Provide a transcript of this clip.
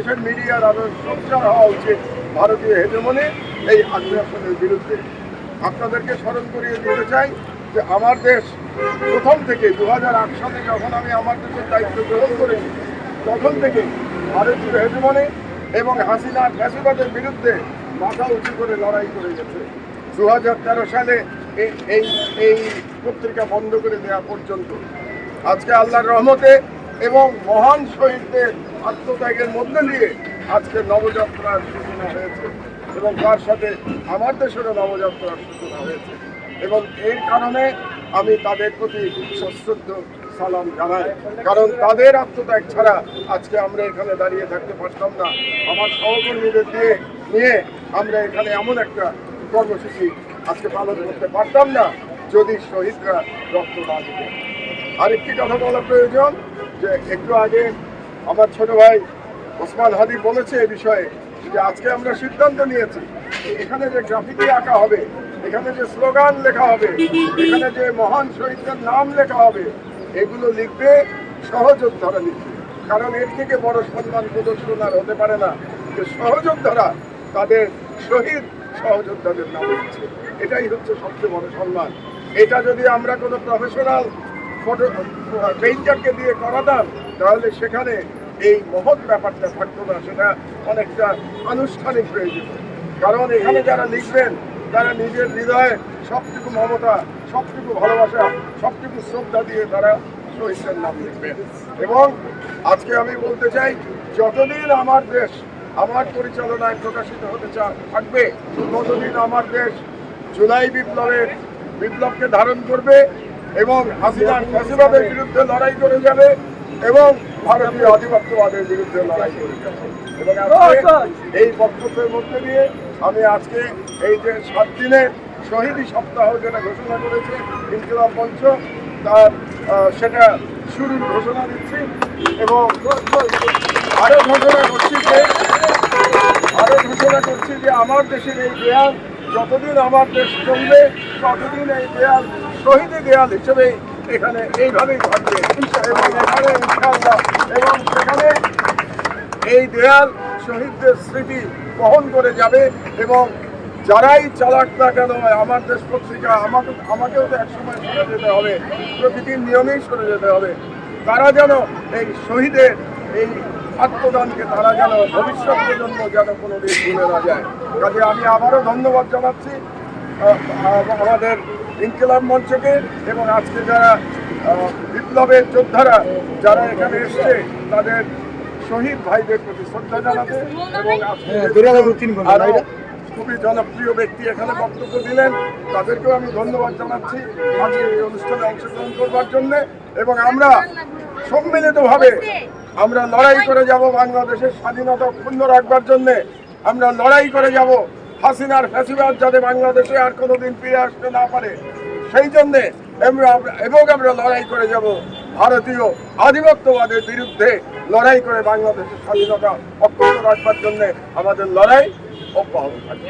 বাংলাদেশের মিডিয়ার আরও সোচ্চার হওয়া উচিত ভারতীয় হেজমনে এই আগ্রাসনের বিরুদ্ধে। আপনাদেরকে স্মরণ করিয়ে দিতে চাই যে আমার দেশ প্রথম থেকে দু সালে যখন আমি আমার দেশের দায়িত্ব গ্রহণ করেছি, তখন থেকে ভারতীয় হেজমনে এবং হাসিনা ফ্যাসিবাদের বিরুদ্ধে মাথা উঁচু করে লড়াই করে গেছে। দু হাজার তেরো সালে এই এই পত্রিকা বন্ধ করে দেওয়া পর্যন্ত। আজকে আল্লাহর রহমতে এবং মহান শহীদদের আত্মত্যাগের মধ্যে নিয়ে আজকে নবযাত্রার সূচনা হয়েছে এবং তার সাথে আমার দেশেরও নবযাত্রার সূচনা হয়েছে। এবং এর কারণে আমি তাদের প্রতি সশ্রদ্ধ সালাম জানাই। কারণ তাদের আত্মত্যাগ ছাড়া আজকে আমরা এখানে দাঁড়িয়ে থাকতে পারতাম না। আমার সহকর্মীদের দিয়ে নিয়ে আমরা এখানে এমন একটা কর্মসূচি আজকে পালন করতে পারতাম না, যদি শহীদরা রক্ত না দিতেন। আরেকটি কথা বলা প্রয়োজন, যে একটু আগে আমার ছোট ভাই ওসমান হাদি বলেছে এ বিষয়ে যে আজকে আমরা সিদ্ধান্ত নিয়েছি এখানে যে গ্রাফিতি আঁকা হবে, এখানে যে স্লোগান লেখা হবে, এখানে যে মহান শহীদদের নাম লেখা হবে, এগুলো লিখবে সহযোদ্ধারা লিখবে। কারণ এর থেকে বড় সম্মান প্রদর্শন আর হতে পারে না যে সহযোদ্ধারা তাদের শহীদ সহযোদ্ধাদের নাম লিখছে এটাই হচ্ছে সবচেয়ে বড় সম্মান। এটা যদি আমরা কোনো প্রফেশনাল ফটো পেইন্টারকে দিয়ে করাতাম তাহলে সেখানে এই মহৎ ব্যাপারটা থাকতো না, সেটা অনেকটা আনুষ্ঠানিক প্রয়োজন কারণ এখানে যারা লিখবেন, তারা নিজের হৃদয়ে সবটুকু মমতা, সবটুকু ভালোবাসা, সবটুকু শ্রদ্ধা দিয়ে তারা শহীদের নাম লিখবেন। এবং আজকে আমি বলতে চাই, যতদিন আমার দেশ, আমার পরিচালনায় প্রকাশিত হতে থাকবে, ততদিন আমার দেশ জুলাই বিপ্লবের, বিপ্লবকে ধারণ করবে এবং হাসিনার ফ্যাসিবাদের বিরুদ্ধে লড়াই করে যাবে এবং ভারতীয় আধিপত্যবাদের বিরুদ্ধে লড়াই করে যাবে। এবং এই বক্তব্যের মধ্যে দিয়ে আমি আজকে এই যে সাত দিনের শহীদী সপ্তাহ যেটা ঘোষণা করেছে ইনকিলাব মঞ্চ, তার সেটা শুরুর ঘোষণা দিচ্ছি এবং আরও ঘোষণা করছি যে, আরও ঘোষণা করছি যে আমার দেশের এই দেয়াল যতদিন আমার দেশ চলবে, ততদিন এই দেয়াল শহীদ দেয়াল হিসেবে এখানে এইভাবেই থাকবে। এবং এখানে এবং সেখানে এই দেয়াল শহীদদের স্মৃতি বহন করে যাবে এবং যারাই চালাক না কেন, আমার দেশ পত্রিকা, আমাকে আমাকেও তো একসময় সরে যেতে হবে। প্রকৃতির নিয়মেই সরে যেতে হবে। তারা যেন এই শহীদের এই আত্মদানকে তারা যেন ভবিষ্যৎ প্রজন্ম যেন কোনোদিন ভুলে না যায়। কাজে আমি আবারও ধন্যবাদ জানাচ্ছি। আমাদের ইনকিলাব মঞ্চকে এবং আজকে যারা বিপ্লবের যোদ্ধারা যারা এখানে এসছে তাদের শহীদ ভাইদের প্রতি শ্রদ্ধা জানাতে এবং আজকে খুবই জনপ্রিয় ব্যক্তি এখানে বক্তব্য দিলেন। তাদেরকেও আমি ধন্যবাদ জানাচ্ছি আজকে এই অনুষ্ঠানে অংশগ্রহণ করবার জন্য। এবং আমরা সম্মিলিতভাবে আমরা লড়াই করে যাব বাংলাদেশের স্বাধীনতা অক্ষুণ্ণ রাখবার জন্য। আমরা লড়াই করে যাব হাসিনার ফ্যাসিবাদ যাতে বাংলাদেশে আর কোনোদিন ফিরে আসতে না পারে, সেই জন্যে আমরা এবং আমরা লড়াই করে যাব ভারতীয় আধিপত্যবাদের বিরুদ্ধে লড়াই করে বাংলাদেশের স্বাধীনতা অক্ষুণ্ণ রাখবার জন্য আমাদের লড়াই অব্যাহত থাকবে।